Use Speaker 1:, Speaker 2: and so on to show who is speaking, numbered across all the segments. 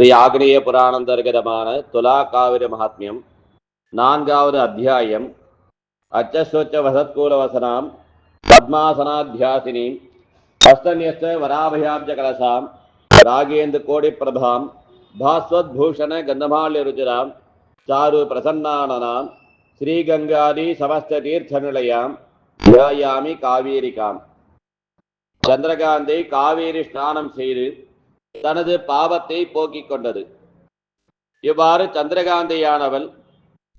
Speaker 1: ஸ்ரீ ஆக்னேய புராணந்தர்கதமான துலா காவிரி மகாத்மியம் நான்காவது அத்தியாயம் அச்சசோச்ச வசத்கூல வசனாம் பத்மாசனாத்தியாசினீம் ஹஸ்தன்யஸ்த வராபயாப்ஜ கலசாம் ராகேந்து கோடி பிரபாம் பாஸ்வத் பூஷண கந்தமால்ய ருச்சிராம் சாரு பிரசன்னானனாம் ஸ்ரீகங்காதி சமஸ்த தீர்த்த நிலையாம் தியாயாமி காவேரிகாம் சந்திரகாந்தை காவேரி ஸ்நானம் செய்து தனது பாவத்தை போக்கிக் கொண்டது. இவ்வாறு சந்திரகாந்தியானவள்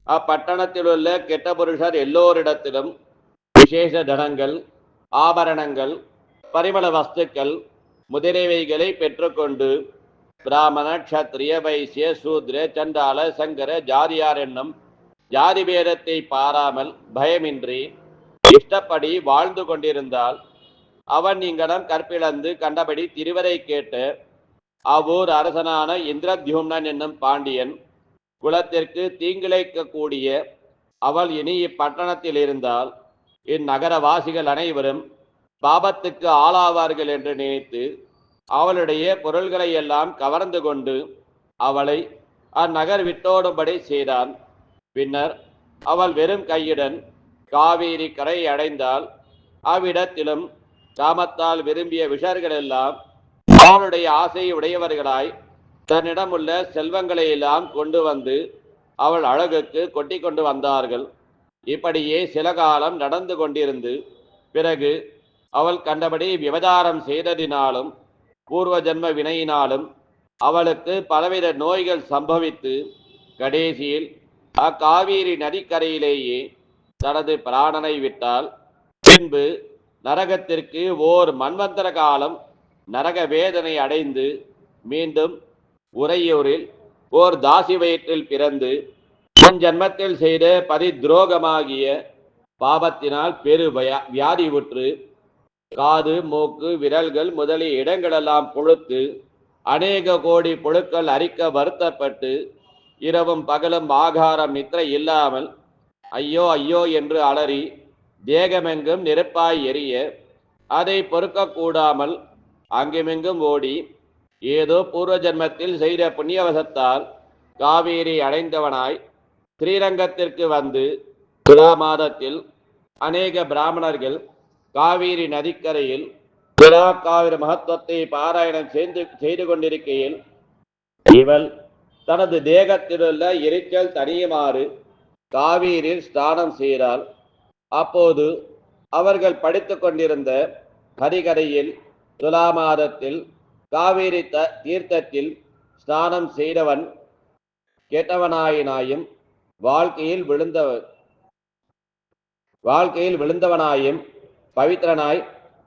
Speaker 1: அப்பட்டணத்தில் உள்ள கெட்ட புருஷர் எல்லோரிடத்திலும் விசேஷ தனங்கள் ஆபரணங்கள் பரிமள வஸ்துக்கள் முதலியவைகளை பெற்றுக்கொண்டு பிராமண க்ஷத்ரிய வைசிய சூத்ர சண்டால சங்கர ஜாதியார் என்னும் ஜாதி பேதத்தை பாராமல் பயமின்றி இஷ்டப்படி வாழ்ந்து கொண்டிருந்தால் அவன் இங்கனம் கற்பிழந்து கண்டபடி திருவரை கேட்டு அவ்வூர் அரசனான இந்திரத்யும்னன் என்னும் பாண்டியன் குலத்திற்கு தீங்கிழைக்கக்கூடிய அவள் இனி இப்பட்டணத்தில் இருந்தால் இந்நகரவாசிகள் அனைவரும் பாபத்துக்கு ஆளாவார்கள் என்று நினைத்து அவளுடைய பொருள்களை எல்லாம் கவர்ந்து கொண்டு அவளை அந்நகர் விட்டோடும்படி செய்தான். பின்னர் அவள் வெறும் கையுடன் காவேரி கரை அடைந்தால் அவ்விடத்திலும் காமத்தால் விரும்பிய விஷர்கள் அவனுடைய அவளுடைய உடையவர்களாய் தன்னிடமுள்ள செல்வங்களை எல்லாம் கொண்டு வந்து அவள் அழகுக்கு கொட்டி கொண்டு வந்தார்கள். இப்படியே சில காலம் நடந்து கொண்டிருந்து பிறகு அவள் கண்டபடி விபச்சாரம் செய்ததினாலும் பூர்வ ஜென்ம வினையினாலும் அவளுக்கு பலவித நோய்கள் சம்பவித்து கடைசியில் அக்காவேரி நதிக்கரையிலேயே தனது பிராணனை விட்டால் பின்பு நரகத்திற்கு ஓர் மன்வந்தர காலம் நரக வேதனை அடைந்து மீண்டும் உறையூரில் ஓர் தாசி வயிற்றில் பிறந்து முன் ஜன்மத்தில் செய்த பதித்ரோகமாகிய பாபத்தினால் பெரு வியாதி உற்று காது மூக்கு விரல்கள் முதலிய இடங்களெல்லாம் பொழுத்து அநேக கோடி புழுக்கள் அரிக்க வருத்தப்பட்டு இரவும் பகலும் ஆகாரம் நித்திரை இல்லாமல் ஐயோ ஐயோ என்று அலறி தேகமெங்கும் நெருப்பாய் எரிய அதை பொறுக்கக்கூடாமல் அங்குமிங்கும் ஓடி ஏதோ பூர்வ ஜென்மத்தில் செய்த புண்ணியவசத்தால் காவேரி அடைந்தவனாய் ஸ்ரீரங்கத்திற்கு வந்து துலா மாதத்தில் அநேக பிராமணர்கள் காவேரி நதிக்கரையில் துலா காவிரி மகத்துவத்தை பாராயணம் செய்து செய்து கொண்டிருக்கையில் இவள் தனது தேகத்திலுள்ள எரிச்சல் தனியுமாறு காவேரியில் ஸ்நானம் செய்தாள். அப்போது அவர்கள் படித்து கொண்டிருந்த கரிகரையில் துலா மாதத்தில் காவேரி த தீர்த்தத்தில் ஸ்நானம் செய்தவன் கேட்டவனாயினாயும் வாழ்க்கையில் விழுந்தவன் வாழ்க்கையில் விழுந்தவனாயும் பவித்ரனாய்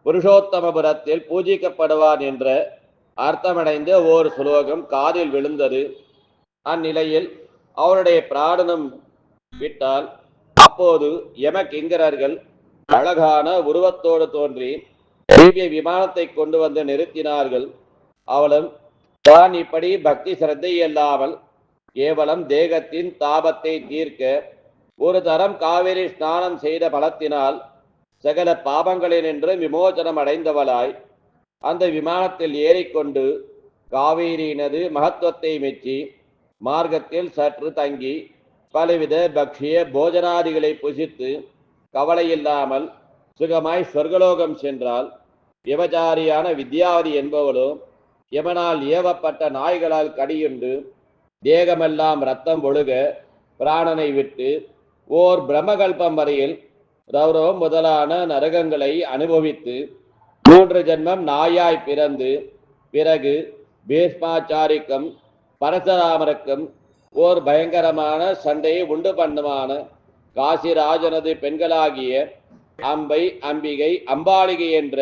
Speaker 1: புருஷோத்தமபுரத்தில் பூஜிக்கப்படுவான் என்ற அர்த்தமடைந்த ஓர் சுலோகம் காதில் விழுந்தது. அந்நிலையில் அவருடைய பிராணனம் விட்டால் அப்போது யமகிங்கரர்கள் அழகான உருவத்தோடு தோன்றி திவ்ய விமானத்தை கொண்டு வந்து நிறுத்தினார்கள். அவளும் தான் இப்படி பக்தி சிரத்தை இல்லாமல் கேவலம் தேகத்தின் தாபத்தை தீர்க்க ஒரு தரம் காவேரி ஸ்நானம் செய்த பலத்தினால் சகல பாபங்களினின்று விமோசனம் அடைந்தவளாய் அந்த விமானத்தில் ஏறிக்கொண்டு காவேரியினது மகத்துவத்தை மெச்சி மார்க்கத்தில் சற்று தங்கி பலவித பக்ஷிய போஜனாதிகளை புசித்து கவலையில்லாமல் சுகமாய் சொர்க்கலோகம் சென்றால் விபச்சாரியான வித்யாவதி என்பவளும் யமனால் ஏவப்பட்ட நாய்களால் கடியுண்டு தேகமெல்லாம் ரத்தம் ஒழுக பிராணனை விட்டு ஓர் பிரம்மகல்பம் வரையில் ரௌரவம் முதலான நரகங்களை அனுபவித்து மூன்று ஜென்மம் நாயாய் பிறந்து பிறகு பீஷ்மாச்சாரிக்கும் பரசுராமருக்கும் ஓர் பயங்கரமான சண்டையை உண்டு பண்ணுமான காசிராஜனது பெண்களாகிய அம்பை அம்பிகை அம்பாளிகை என்ற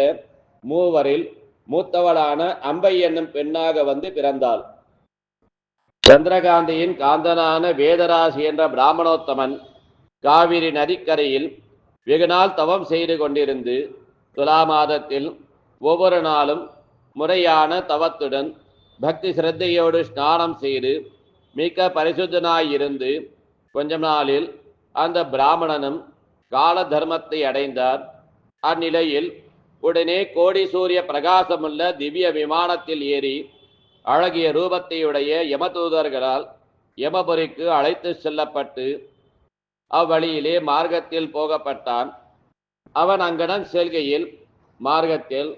Speaker 1: மூவரில் மூத்தவளான அம்பை என்னும் பெண்ணாக வந்து பிறந்தாள். சந்திரகாந்தியின் காந்தனான வேதராசி என்ற பிராமணோத்தமன் காவிரி நதிக்கரையில் வெகுநாள் தவம் செய்து கொண்டிருந்து துலா மாதத்தில் ஒவ்வொரு நாளும் முறையான தவத்துடன் பக்தி சிரத்தையோடு ஸ்நானம் செய்து மிக்க பரிசுத்தனாயிருந்து கொஞ்ச நாளில் அந்த பிராமணனும் கால தர்மத்தை அடைந்தார். அந்நிலையில் உடனே கோடி சூரிய பிரகாசமுள்ள திவ்ய விமானத்தில் ஏறி அழகிய ரூபத்தையுடைய யமதூதர்களால் யமபுரிக்கு அழைத்து செல்லப்பட்டு அவ்வழியிலே மார்க்கத்தில் போகப்பட்டான். அவன் அங்கனம் செல்கையில் மார்க்கத்தில்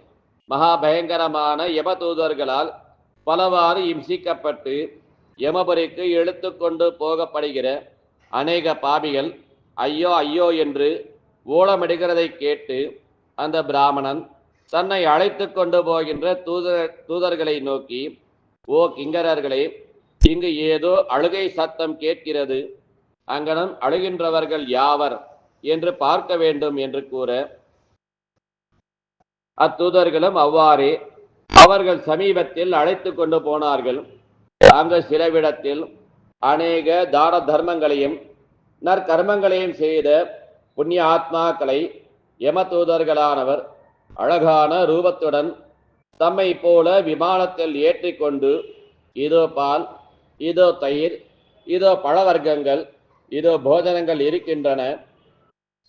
Speaker 1: மகா பயங்கரமான யமதூதர்களால் பலவாறு இம்சிக்கப்பட்டு யமபுரிக்கு இழுத்து கொண்டு போகப்படுகிற அநேக பாபிகள் ஐயோ ஐயோ என்று ஓலமிடுகிறதை கேட்டு அந்த பிராமணன் தன்னை அழைத்து கொண்டு போகின்ற தூதர் தூதர்களை நோக்கி ஓ கிங்கரர்களே இங்கு ஏதோ அழுகை சத்தம் கேட்கிறது. அங்கனம் அழுகின்றவர்கள் யாவர் என்று பார்க்க வேண்டும் என்று கூற அத்தூதர்களும் அவ்வாறே அவர்கள் சமீபத்தில் அழைத்து கொண்டு போனார்கள். அங்கு சிலவிடத்தில் அநேக தான தர்மங்களையும் நற்கர்மங்களையும் செய்த புண்ணிய ஆத்மாக்களை யமதூதர்களானவர் அழகான ரூபத்துடன் தம்மை போல விமானத்தில் ஏற்றிக்கொண்டு இதோ பால் இதோ தயிர் இதோ பழவர்க்கங்கள் இதோ போஜனங்கள் இருக்கின்றன.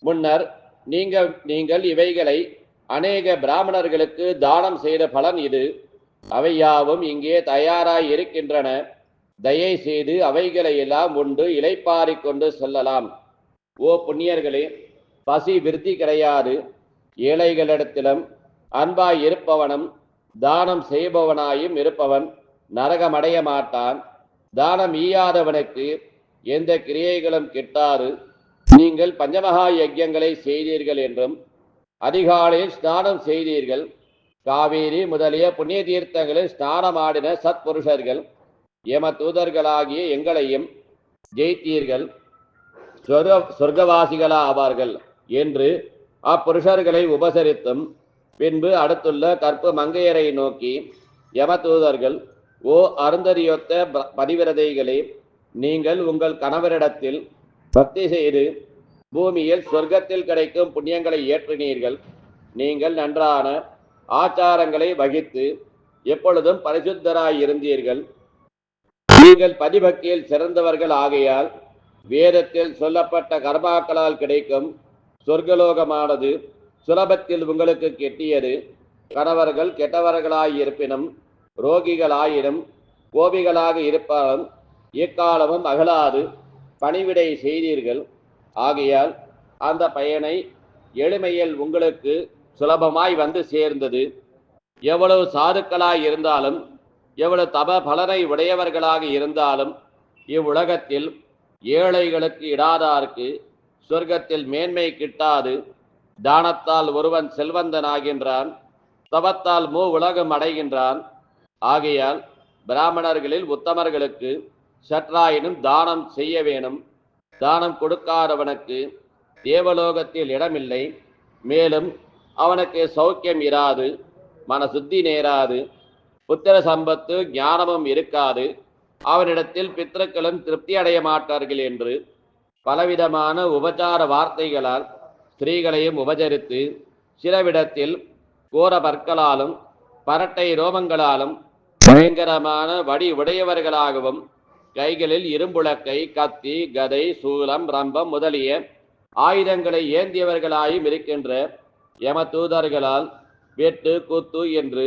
Speaker 1: முன்னர் நீங்கள் நீங்கள் இவைகளை அநேக பிராமணர்களுக்கு தானம் செய்த பலன் இது. அவையாவும் இங்கே தயாராய் இருக்கின்றன. தயை செய்து அவைகளை எல்லாம் உண்டு இலைப்பாரிக் கொண்டு செல்லலாம். ஓ புண்ணியர்களே பசி விருத்தி கிடையாது. ஏழைகளிடத்திலும் அன்பாய் இருப்பவனும் தானம் செய்பவனாயும் இருப்பவன் நரகமடைய மாட்டான். தானம் ஈயாதவனுக்கு எந்த கிரியைகளும் கிட்டாது. நீங்கள் பஞ்சமகா யஜ்யங்களை செய்தீர்கள் என்றும் அதிகாலையில் ஸ்நானம் செய்தீர்கள். காவேரி முதலிய புண்ணிய தீர்த்தங்களில் ஸ்நானமாடின சத்புருஷர்கள் எம தூதர்களாகிய எங்களையும் ஜெயித்தீர்கள். சொர்க சொர்க்கவாசிகளா ஆவார்கள் என்று அப்புருஷர்களை உபசரித்தும் பின்பு அடுத்துள்ள கற்பு மங்கையரை நோக்கி யமதூதர்கள் ஓ அருந்ததியொத்த ப- பதிவிரதைகளே நீங்கள் உங்கள் கணவரிடத்தில் பக்தி செய்து பூமியில் சொர்க்கத்தில் கிடைக்கும் புண்ணியங்களை ஏற்றினீர்கள். நீங்கள் நன்றான ஆச்சாரங்களை வகித்து எப்பொழுதும் பரிசுத்தராய் இருந்தீர்கள் நீங்கள் பதிபக்தியில் சிறந்தவர்கள் ஆகையால் வேதத்தில் சொல்லப்பட்ட கர்மாக்களால் கிடைக்கும் சொர்க்கலோகமானது சுலபத்தில் உங்களுக்கு கெட்டியது. கணவர்கள் கெட்டவர்களாய் இருப்பினும் ரோகிகளாயினும் கோபிகளாக இருப்பாலும் எக்காலமும் அகலாது. பணிவிடை செய்தீர்கள். ஆகையால் அந்த பயனை எளிமையில் உங்களுக்கு சுலபமாய் வந்து சேர்ந்தது. எவ்வளவு சாதுக்களாய் இருந்தாலும் எவ்வளவு தப பலனை உடையவர்களாக இருந்தாலும் இவ்வுலகத்தில் ஏழைகளுக்கு இடாதார்க்கு சொர்க்கத்தில் மேன்மை கிட்டாது. தானத்தால் ஒருவன் செல்வந்தனாகின்றான். தவத்தால் மூ உலகம் அடைகின்றான். ஆகையால் பிராமணர்களில் உத்தமர்களுக்கு சற்றாயினும் தானம் செய்ய வேணும். தானம் கொடுக்காதவனுக்கு தேவலோகத்தில் இடமில்லை. மேலும் அவனுக்கு சௌக்கியம் இராது. மனசுத்தி நேராது. புத்திர சம்பத்து ஞானமும் இருக்காது. அவனிடத்தில் பித்திருக்களும் திருப்தி அடைய மாட்டார்கள் என்று பலவிதமான உபச்சார வார்த்தைகளால் ஸ்திரீகளையும் உபச்சரித்து சிலவிடத்தில் கோர பற்களாலும் பரட்டை ரோமங்களாலும் பயங்கரமான வடி உடையவர்களாகவும் கைகளில் இரும்புலக்கை கத்தி கதை சூலம் ரம்பம் முதலிய ஆயுதங்களை ஏந்தியவர்களாயும் இருக்கின்ற யம தூதர்களால் வெட்டு குத்து என்று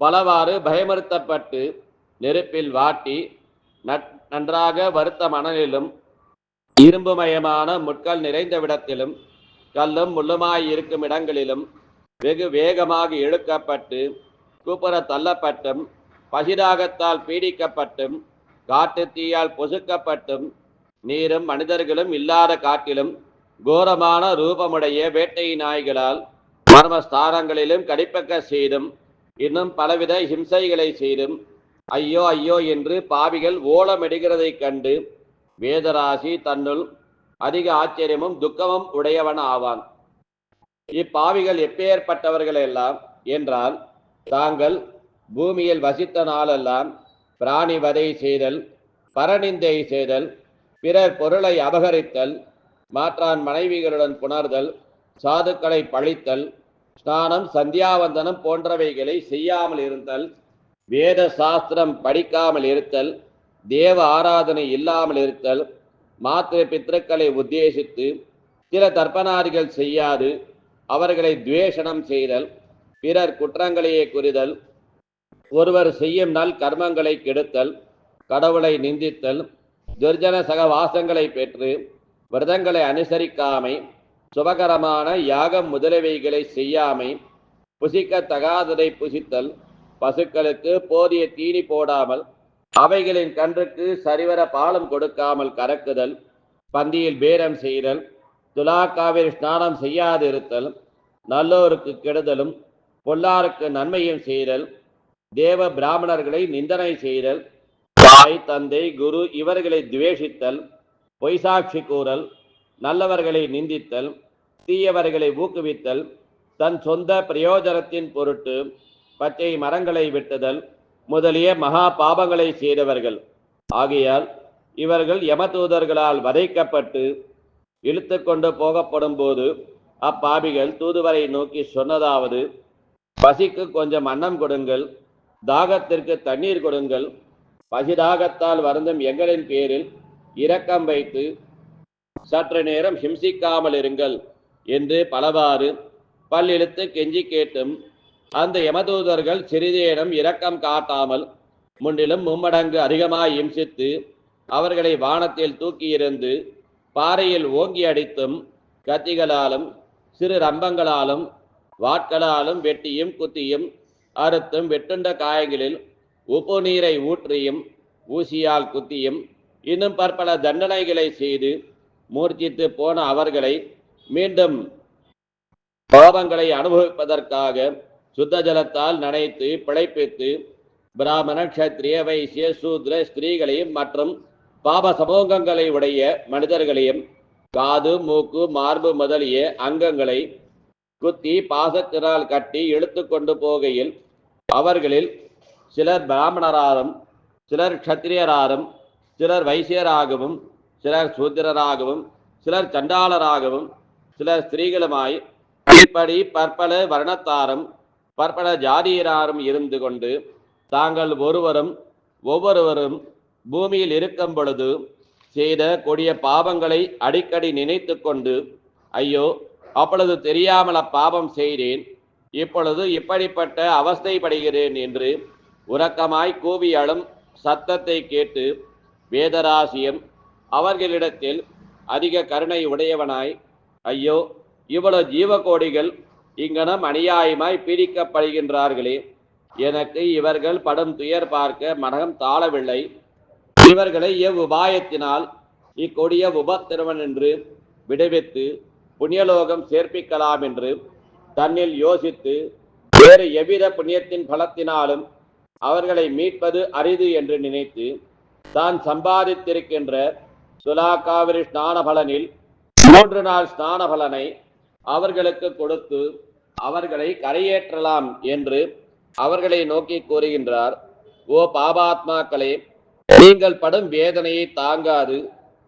Speaker 1: பலவாறு பயமுறுத்தப்பட்டு நெருப்பில் வாட்டி நன்றாக வருத்த மணலிலும் இரும்புமயமான முட்கள் நிறைந்த விடத்திலும் கல்லும் முள்ளுமாய் இருக்கும் இடங்களிலும் வெகு வேகமாக இழுக்கப்பட்டு கூப்புற தள்ளப்பட்டும் பசிராகத்தால் பீடிக்கப்பட்டும் காட்டு தீயால் பொசுக்கப்பட்டும் நீரும் மனிதர்களும் இல்லாத காட்டிலும் கோரமான ரூபமுடைய வேட்டை நாய்களால் மர்மஸ்தானங்களிலும் கடிப்பக்க செய்தும் இன்னும் பலவித ஹிம்சைகளை செய்தும் ஐயோ ஐயோ என்று பாவிகள் ஓலமிடுகிறதைக் கண்டு வேதராசி தன்னுள் அதிக ஆச்சரியமும் துக்கமும் உடையவன் ஆவான். இப்பாவிகள் எப்பேற்பட்டவர்கள் எல்லாம் என்றால் தாங்கள் பூமியில் வசித்த நாளெல்லாம் பிராணி வதை செய்தல் பரநிந்தை செய்தல் பிறர் பொருளை அபகரித்தல் மாற்றான் மனைவிகளுடன் புணர்தல் சாதுக்களை பழித்தல் ஸ்நானம் சந்தியாவந்தனம் போன்றவைகளை செய்யாமல் இருத்தல் வேத சாஸ்திரம் படிக்காமல் இருத்தல் தேவ ஆராதனை இல்லாமல் இருத்தல் மாத்திரை பித்திருக்களை உத்தேசித்து சில தர்ப்பணாதிகள் செய்யாது அவர்களை துவேஷணம் செய்தல் பிறர் குற்றங்களையே குறிதல் ஒருவர் செய்யும் நல் கர்மங்களை கெடுத்தல் கடவுளை நிந்தித்தல் துர்ஜன சகவாசங்களை பெற்று விரதங்களை அனுசரிக்காமை சுபகரமான யாகம் முதலவைகளை செய்யாமை புசிக்கத்தகாததை புசித்தல் பசுக்களுக்கு போதிய தீனி போடாமல் அவைகளின் கன்றுக்கு சரிவர பாலம் கொடுக்காமல் கறக்குதல் பந்தியில் பேரம் செய்தல் துலாக்காவில் ஸ்நானம் செய்யாதிருத்தல் நல்லோருக்கு கெடுதலும் பொல்லாருக்கு நன்மையும் செய்தல் தேவ பிராமணர்களை நிந்தனை செய்தல் தாய் தந்தை குரு இவர்களை துவேஷித்தல் பொய்சாட்சி கூறல் நல்லவர்களை நிந்தித்தல் தீயவர்களை ஊக்குவித்தல் தன் சொந்த பிரயோஜனத்தின் பொருட்டு பச்சை மரங்களை வெட்டுதல் முதலிய மகா பாபங்களை செய்தவர்கள். ஆகையால் இவர்கள் யமதூதர்களால் வதைக்கப்பட்டு இழுத்து கொண்டு போகப்படும் போது அப்பாபிகள் தூதுவரை நோக்கி சொன்னதாவது பசிக்கு கொஞ்சம் அன்னம் கொடுங்கள் தாகத்திற்கு தண்ணீர் கொடுங்கள். பசிதாகத்தால் வருந்தும் எங்களின் பேரில் இரக்கம் வைத்து சற்று நேரம் ஹிம்சிக்காமல் இருங்கள் என்று பலவாறு பல்லிழுத்து கெஞ்சி கேட்டும் அந்த யமதூதர்கள் சிறிதேனும் இரக்கம் காட்டாமல் முன்னிலும் மும்மடங்கு அதிகமாய் இம்சித்து அவர்களை வானத்தில் தூக்கியிருந்து பாறையில் ஓங்கி அடித்தும் கத்திகளாலும் சிறு ரம்பங்களாலும் வாட்களாலும் வெட்டியும் குத்தியும் அறுத்தும் வெட்டுண்ட காயங்களில் உப்பு நீரை ஊற்றியும் ஊசியால் குத்தியும் இன்னும் பற்பல தண்டனைகளை செய்து மூர்ச்சித்து போன அவர்களை மீண்டும் பாவங்களை அனுபவிப்பதற்காக சுத்த ஜலத்தால் நனைத்து பிழைப்பித்து பிராமண க்ஷத்ரிய வைசிய சூத்ர ஸ்திரீகளையும் மற்றும் பாப சமூகங்களை உடைய மனிதர்களையும் காது மூக்கு மார்பு முதலிய அங்கங்களை குத்தி பாசத்தினால் கட்டி இழுத்து கொண்டு போகையில் அவர்களில் சிலர் பிராமணராரும் சிலர் க்ஷத்திரியராரும் சிலர் வைசியராகவும் சிலர் சூத்திரராகவும் சிலர் சண்டாளராகவும் சிலர் ஸ்திரீகளுமாய் இப்படி பற்பல வர்ணத்தாரும் பற்பல ஜாதியராரும் இருந்து கொண்டு தாங்கள் ஒருவரும் ஒவ்வொருவரும் பூமியில் இருக்கும் பொழுது செய்த கொடிய பாவங்களை அடிக்கடி நினைத்து கொண்டு ஐயோ அப்பொழுது தெரியாமல் அப்பாவம் செய்தேன். இப்பொழுது இப்படிப்பட்ட அவஸ்தைப்படுகிறேன் என்று உறக்கமாய் கூவி அழும் சத்தத்தை கேட்டு வேதராசியம் அவர்களிடத்தில் அதிக கருணை உடையவனாய் ஐயோ இவ்வளவு ஜீவகோடிகள் இங்கனம் அநியாயமாய் பீடிக்கப்படுகின்றார்களே. எனக்கு இவர்கள் படும் துயர் பார்க்க மனகம் தாழவில்லை இவர்களை எவ் உபாயத்தினால் இக்கொடிய உபத்திரவன் என்று விடுவித்து புண்ணியலோகம் சேர்ப்பிக்கலாம் என்று தன்னில் யோசித்து வேறு எவ்வித புண்ணியத்தின் பலத்தினாலும் அவர்களை மீட்பது அரிது என்று நினைத்து தான் சம்பாதித்திருக்கின்ற சுலாக்காவிரி ஸ்நான பலனில் மூன்று நாள் ஸ்நான பலனை அவர்களுக்கு கொடுத்து அவர்களை கரையேற்றலாம் என்று அவர்களை நோக்கி கூறுகின்றார். ஓ பாபாத்மாக்களே நீங்கள் படும் வேதனையை தாங்காது.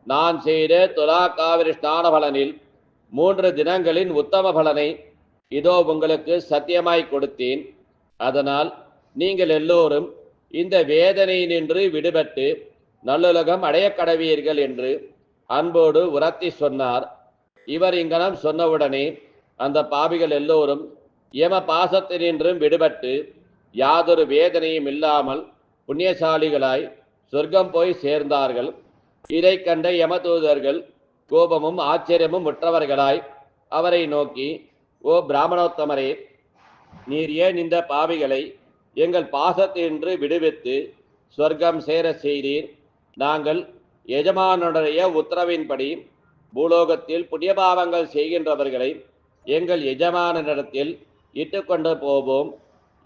Speaker 1: நான் செய்த துலா காவிரி ஸ்நான பலனில் மூன்று தினங்களின் உத்தம பலனை இதோ உங்களுக்கு சத்தியமாய் கொடுத்தேன். அதனால் நீங்கள் எல்லோரும் இந்த வேதனை நின்று விடுபட்டு நல்லுலகம் அடைய கடவீர்கள் என்று அன்போடு உரத்தி சொன்னார். இவர் இங்கனம் சொன்னவுடனே அந்த பாவிகள் எல்லோரும் யம பாசத்தினின்றும் விடுபட்டு யாதொரு வேதனையும் இல்லாமல் புண்ணியசாலிகளாய் சொர்க்கம் போய் சேர்ந்தார்கள். இதை கண்ட யமதூதர்கள் கோபமும் ஆச்சரியமும் உற்றவர்களாய் அவரை நோக்கி ஓ பிராமணோத்தமரே நீர் ஏன் இந்த பாவிகளை எங்கள் பாசத்தினின்று விடுவித்து சொர்க்கம் சேர செய்தீர்? நாங்கள் எஜமானுடைய உத்தரவின்படி பூலோகத்தில் புண்ணியபாவங்கள் செய்கின்றவர்களை எங்கள் எஜமானனிடத்தில் இட்டு கொண்டு போவோம்.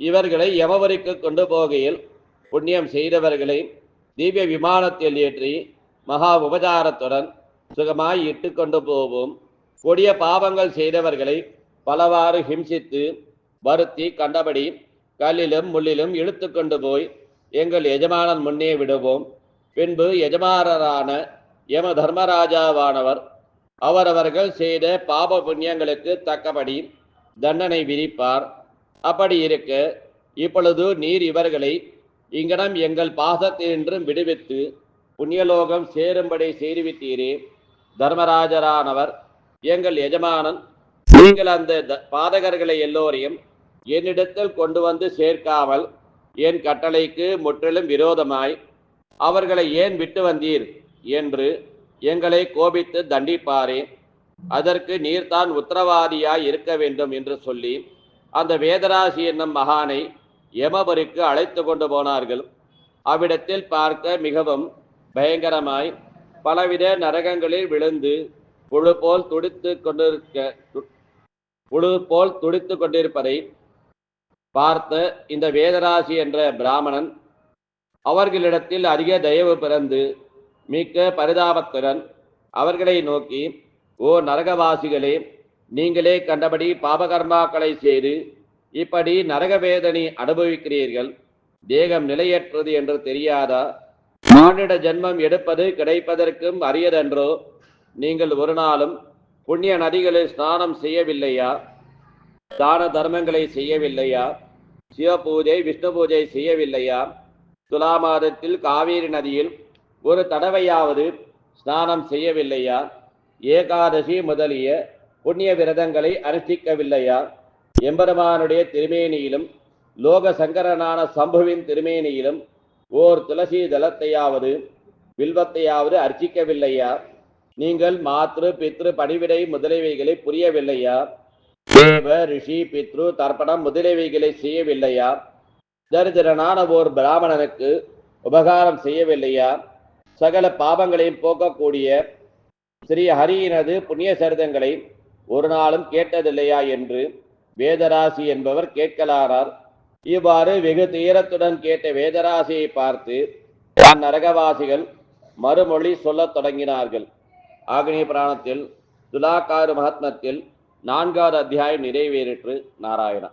Speaker 1: இவர்களை யமவரிக்கு கொண்டு போகையில் புண்ணியம் செய்தவர்களை திவ்ய விமானத்தில் ஏற்றி மகா உபச்சாரத்துடன் சுகமாய் இட்டு கொண்டு போவோம். கொடிய பாவங்கள் செய்தவர்களை பலவாறு ஹிம்சித்து வருத்தி கண்டபடி கல்லிலும் முள்ளிலும் இழுத்து கொண்டு போய் எங்கள் எஜமானன் முன்னே விடுவோம். பின்பு எஜமானரான யம தர்மராஜாவானவர் அவரவர்கள் செய்த பாப புண்ணியங்களுக்கு தக்கபடி தண்டனை விதிப்பார். அப்படி இருக்க இப்பொழுது நீர் இவர்களை இங்கனம் எங்கள் பாசத்தினின்றும் விடுவித்து புண்ணியலோகம் சேரும்படி செய்துவிட்டீரே. தர்மராஜரானவர் எங்கள் எஜமானன் நீங்கள் அந்த த- பாதகர்களை எல்லோரையும் என்னிடத்தில் கொண்டு வந்து சேர்க்காமல் என் கட்டளைக்கு முற்றிலும் விரோதமாய் அவர்களை ஏன் விட்டு வந்தீர்? என்று எங்களை கோபித்து தண்டிப்பாரே. அதற்கு நீர்தான் உத்தரவாதியாய் இருக்க வேண்டும் என்று சொல்லி அந்த வேதராசி என்னும் மகானை யமபருக்கு அழைத்து கொண்டு போனார்கள். அவ்விடத்தில் பார்க்க மிகவும் பயங்கரமாய் பலவித நரகங்களில் விழுந்து புழு போல் துடித்து கொண்டிருக்க து- புழு போல் துடித்து கொண்டிருப்பதை பார்த்த இந்த வேதராசி என்ற பிராமணன் அவர்களிடத்தில் அதிக தயவு பிறந்து மிக்க பரிதாபத்துடன் அவர்களை நோக்கி ஓ நரகவாசிகளே நீங்களே கண்டபடி பாபகர்மாக்களை செய்து இப்படி நரக வேதனை அனுபவிக்கிறீர்கள். தேகம் நிலையற்றது என்று தெரியாதா? மானிட ஜென்மம் எடுப்பது கிடைப்பதற்கும் அரியதென்றோ? நீங்கள் ஒரு நாளும் புண்ணிய நதிகளில் ஸ்நானம் செய்யவில்லையா? தான தர்மங்களை செய்யவில்லையா? சிவ பூஜை விஷ்ணு பூஜை செய்யவில்லையா? துலா மாதத்தில் காவேரி நதியில் ஒரு தடவையாவது ஸ்நானம் செய்யவில்லையா? ஏகாதசி முதலிய புண்ணிய விரதங்களை அனுஷ்டிக்கவில்லையா? எம்பெருமானுடைய திருமேனியிலும் லோக சங்கரனான சம்புவின் திருமேனியிலும் ஓர் துளசி தளத்தையாவது வில்வத்தையாவது அர்ச்சிக்கவில்லையா? நீங்கள் மாத்ரு பித்ரு பணிவிடை முதலியவைகளை புரியவில்லையா? தேவ ரிஷி பித்ரு தர்ப்பணம் முதலியவைகளை செய்யவில்லையா? தரித்திரனான ஓர் பிராமணனுக்கு உபகாரம் செய்யவில்லையா? சகல பாவங்களையும் போக்கக்கூடிய ஸ்ரீ ஹரியினது புண்ணிய சரிதங்களை ஒரு நாளும் கேட்டதில்லையா என்று வேதராசி என்பவர் கேட்கலானார் இவ்வாறு வெகு தீரத்துடன் கேட்ட வேதராசியை பார்த்து தான் நரகவாசிகள் மறுமொழி சொல்லத் தொடங்கினார்கள். ஆக்னி புராணத்தில் துலாக்காரு மகாத்மத்தில் நான்காவது அத்தியாயம் நிறைவேறிற்று நாராயணா.